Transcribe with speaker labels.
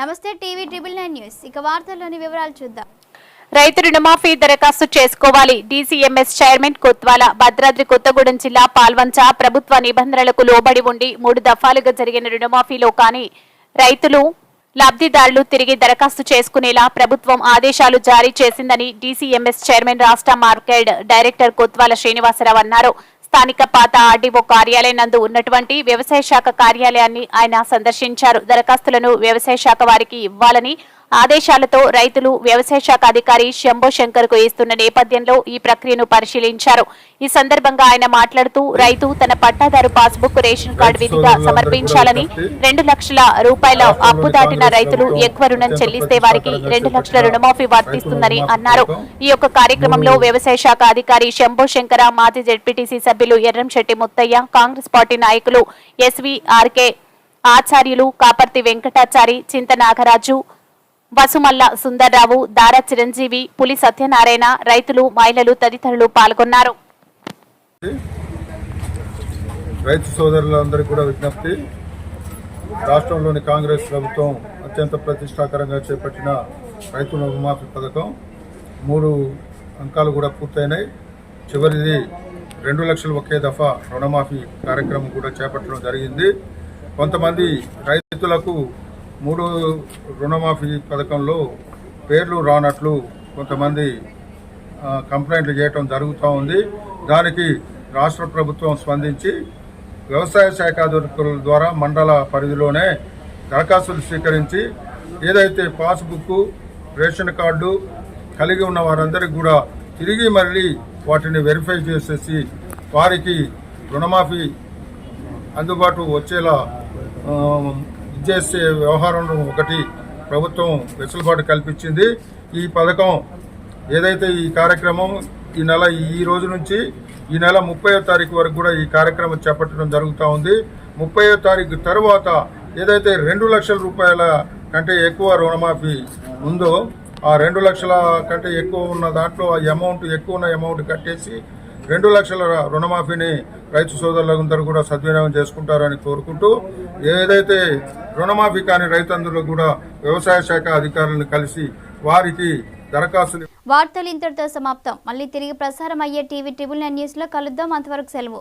Speaker 1: నమస్తే TV triple nine news. ఇక వార్తల్లోని వివరాలు చూద్దాం.
Speaker 2: రైతు రుణమాఫీ దరఖాస్తు చేసుకోవాలి. డీసీఎంఎస్ చైర్మన్ కొత్వాల భద్రాద్రి కొత్తగూడెం జిల్లా పాల్వంచ ప్రభుత్వ నిబంధనలకు లోబడి ఉండి మూడు దఫాలుగా జరిగిన రుణమాఫీలో కానీ రైతులు లబ్ధిదారులు తిరిగి దరఖాస్తు చేసుకునేలా ప్రభుత్వం ఆదేశాలు జారీ చేసిందని డీసీఎంఎస్ చైర్మన్ రాష్ట్ర మార్కెట్ డైరెక్టర్ కొత్వాల శ్రీనివాసరావు అన్నారు. స్థానిక పాత ఆర్డీఓ కార్యాలయం నందు ఉన్నటువంటి వ్యవసాయ శాఖ కార్యాలయాన్ని ఆయన సందర్శించారు. దరఖాస్తులను వ్యవసాయ శాఖ వారికి ఇవ్వాలని ఆదేశాలతో రైతులు వ్యవసాయ శాఖ అధికారి శంభో శంకర్కు ఇస్తున్న నేపథ్యంలో ఈ ప్రక్రియను పరిశీలించారు. ఈ సందర్భంగా ఆయన మాట్లాడుతూ రైతు తన పట్టాదారు పాస్బుక్ రేషన్ కార్డు విధిగా సమర్పించాలని రెండు లక్షల రూపాయల అప్పు దాటిన రైతులు ఎక్కువ రుణం చెల్లిస్తే వారికి రెండు లక్షల రుణమాఫీ వర్తిస్తుందని అన్నారు. ఈ యొక్క కార్యక్రమంలో వ్యవసాయ శాఖ అధికారి శంభో శంకర మాజీ జెడ్పీటీసీ సభ్యులు ఎర్రంశెట్టి ముత్తయ్య కాంగ్రెస్ పార్టీ నాయకులు S V R K Acharyulu Kaparthi Venkatachari చింత నాగరాజు వసుమల్ల సుందర్రావు దారా చిరంజీవి పులి సత్యనారాయణ రైతులు మహిళలు తదితరులు పాల్గొన్నారు.
Speaker 3: రైతు సోదరులందరికీ కూడా విజ్ఞప్తి. రాష్ట్రంలోని కాంగ్రెస్ ప్రభుత్వం అత్యంత ప్రతిష్టాకరంగా చేపట్టిన రైతు రుణమాఫీ పథకం మూడు అంకాలు కూడా పూర్తయినాయి. చివరిది రెండు లక్షలు ఒకే దఫా రుణమాఫీ కార్యక్రమం కూడా చేపట్టడం జరిగింది. కొంతమంది రైతులకు మూడు రుణమాఫీ పథకంలో పేర్లు రానట్లు కొంతమంది కంప్లైంట్లు చేయటం జరుగుతూ ఉంది. దానికి రాష్ట్ర ప్రభుత్వం స్పందించి వ్యవసాయ శాఖ అధికారుల ద్వారా మండల పరిధిలోనే దరఖాస్తులు స్వీకరించి ఏదైతే పాస్బుక్ రేషన్ కార్డు కలిగి ఉన్న వారందరికీ కూడా తిరిగి మళ్ళీ వాటిని వెరిఫై చేసేసి వారికి రుణమాఫీ అందుబాటు వచ్చేలా చేసే వ్యవహారం ఒకటి ప్రభుత్వం వెసులుబాటు కల్పించింది. ఈ పథకం ఏదైతే ఈ కార్యక్రమం ఈ నెల ఈ రోజు నుంచి ఈ నెల ముప్పై తారీఖు వరకు కూడా ఈ కార్యక్రమం చేపట్టడం జరుగుతూ ఉంది. ముప్పై తారీఖు తర్వాత ఏదైతే రెండు లక్షల రూపాయల కంటే ఎక్కువ రుణమాఫీ ఉందో ఆ రెండు లక్షల కంటే ఎక్కువ ఉన్న దాంట్లో ఆ అమౌంట్ ఎక్కువ ఉన్న అమౌంట్ కట్టేసి రెండు లక్షల రుణమాఫీని రైతు సోదరులందరూ కూడా సద్వినియోగం చేసుకుంటారని కోరుకుంటూ ఏదైతే రుణమాఫీ కాని రైతులందరూ కూడా వ్యవసాయ శాఖ అధికారులను కలిసి వారికి దరఖాస్తులు
Speaker 1: వార్తలు ఇంతటితో సమాప్తం. మళ్ళీ తిరిగి ప్రసారం అయ్యే టీవీ ట్రిబుల్ నైన్ న్యూస్లో కలుద్దాం. అంతవరకు సెలవు.